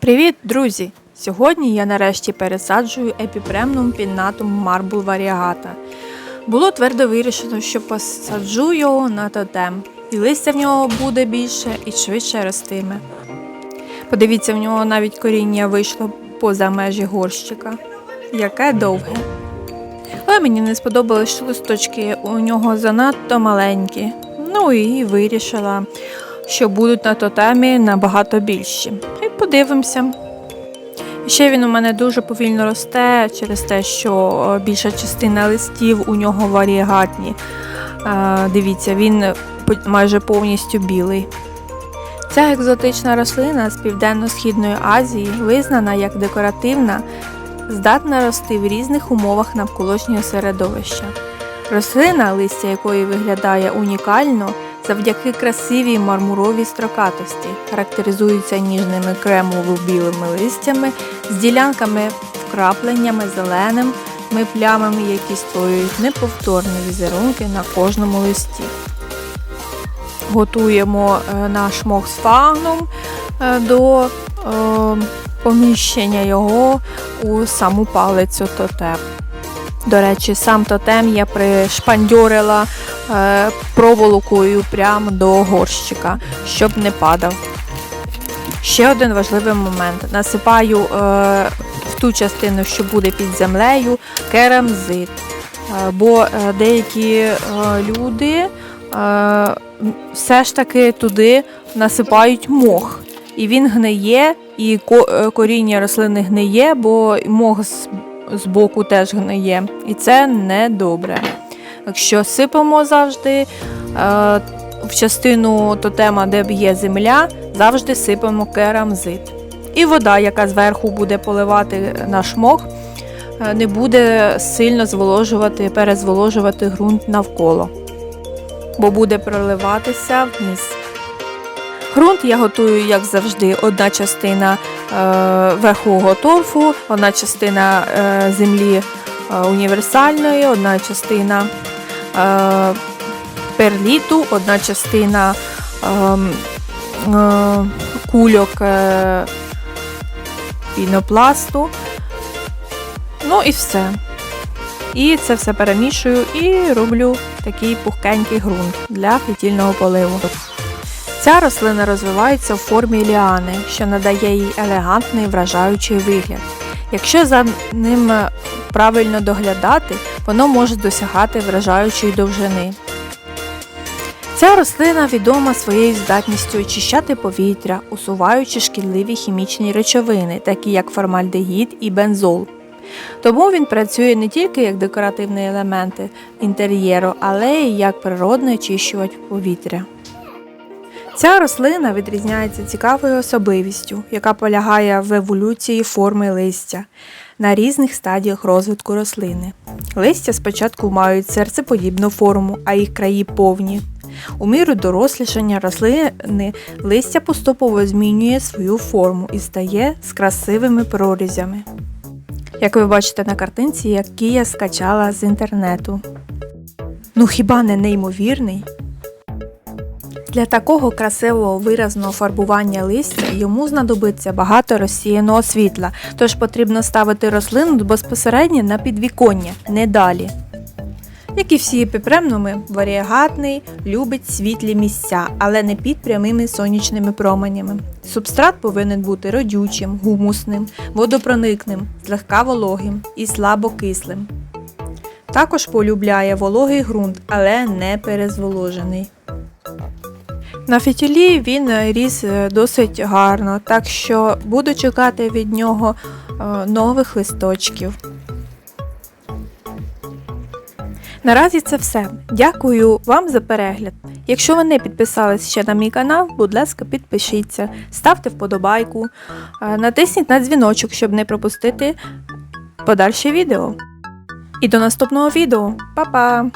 Привіт, друзі! Сьогодні я нарешті пересаджую епіпремнум піннатум марбул варіагата. Було твердо вирішено, що посаджу його на тотем, і листя в нього буде більше і швидше ростиме. Подивіться, в нього навіть коріння вийшло поза межі горщика. Яке довге. Але мені не сподобалось, що листочки у нього занадто маленькі. Ну і вирішила, що будуть на тотемі набагато більші. І подивимося. Ще він у мене дуже повільно росте через те, що більша частина листів у нього варіагатні. Е, Дивіться, він майже повністю білий. Ця екзотична рослина з Південно-Східної Азії визнана як декоративна, здатна рости в різних умовах навколишнього середовища. Рослина, листя якої виглядає унікально, завдяки красивій мармуровій строкатості, характеризується ніжними кремово-білими листями з ділянками вкрапленнями зеленими плямами, які створюють неповторні візерунки на кожному листі. Готуємо е, наш мох з фагном е, до е, поміщення його у саму палицю тотем. До речі, сам тотем я пришпандьорила е, проволокою прямо до горщика, щоб не падав. Ще один важливий момент. Насипаю е, в ту частину, що буде під землею, керамзит. Е, бо деякі люди все ж таки туди насипають мох. І він гниє, і е, коріння рослини гниє, бо мох з, боку теж гниє. І це не добре. Якщо сипемо завжди е, в частину тотема, де є земля, завжди сипемо керамзит. І вода, яка зверху буде поливати наш мох, е, не буде сильно зволожувати, перезволожувати ґрунт навколо, бо буде проливатися вниз. Ґрунт я готую, як завжди, одна частина е, верхового торфу, одна частина е, землі е, універсальної, одна частина перліту, одна частина ем, кульок пінопласту. Ну і все. І це все перемішую і роблю такий пухкенький ґрунт для фітільного поливу. Ця рослина розвивається в формі ліани, що надає їй елегантний вражаючий вигляд. Якщо за ним е, правильно доглядати, воно може досягати вражаючої довжини. Ця рослина відома своєю здатністю очищати повітря, усуваючи шкідливі хімічні речовини, такі як формальдегід і бензол. Тому він працює не тільки як декоративні елементи інтер'єру, але й як природний очищувач повітря. Ця рослина відрізняється цікавою особливістю, яка полягає в еволюції форми листя на різних стадіях розвитку рослини. Листя спочатку мають серцеподібну форму, а їх краї повні. У міру дорослішання рослини листя поступово змінює свою форму і стає з красивими прорізями. Як ви бачите на картинці, які я скачала з інтернету. Ну хіба не неймовірний? Для такого красивого виразного фарбування листя йому знадобиться багато розсіяного світла, тож потрібно ставити рослину безпосередньо на підвіконня, не далі. Як і всі епіпремнуми, варіагатний любить світлі місця, але не під прямими сонячними променями. Субстрат повинен бути родючим, гумусним, водопроникним, злегка вологим і слабокислим. Також полюбляє вологий ґрунт, але не перезволожений. На фітілі він е, ріс е, досить гарно, так що буду чекати від нього е, нових листочків. Наразі це все. Дякую вам за перегляд. Якщо ви не підписались ще на мій канал, будь ласка, підпишіться, ставте вподобайку, натисніть на дзвіночок, щоб не пропустити подальше відео. І до наступного відео. Па-па!